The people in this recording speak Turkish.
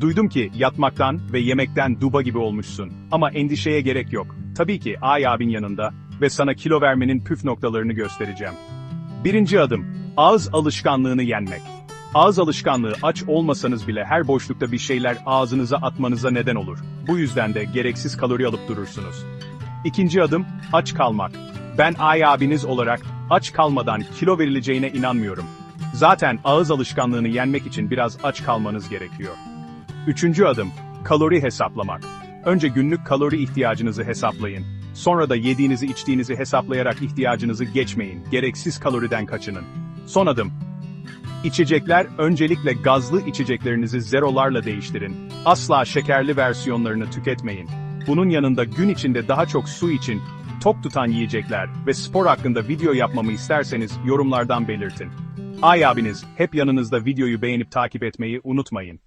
Duydum ki yatmaktan ve yemekten duba gibi olmuşsun. Ama endişeye gerek yok. Tabii ki Ay abin yanında ve sana kilo vermenin püf noktalarını göstereceğim. Birinci adım, ağız alışkanlığını yenmek. Ağız alışkanlığı aç olmasanız bile her boşlukta bir şeyler ağzınıza atmanıza neden olur. Bu yüzden de gereksiz kalori alıp durursunuz. İkinci adım, aç kalmak. Ben Ay abiniz olarak aç kalmadan kilo verileceğine inanmıyorum. Zaten ağız alışkanlığını yenmek için biraz aç kalmanız gerekiyor. Üçüncü adım, kalori hesaplamak. Önce günlük kalori ihtiyacınızı hesaplayın. Sonra da yediğinizi içtiğinizi hesaplayarak ihtiyacınızı geçmeyin. Gereksiz kaloriden kaçının. Son adım, İçecekler, öncelikle gazlı içeceklerinizi zerolarla değiştirin. Asla şekerli versiyonlarını tüketmeyin. Bunun yanında gün içinde daha çok su için, tok tutan yiyecekler ve spor hakkında video yapmamı isterseniz yorumlardan belirtin. Ay abiniz, hep yanınızda videoyu beğenip takip etmeyi unutmayın.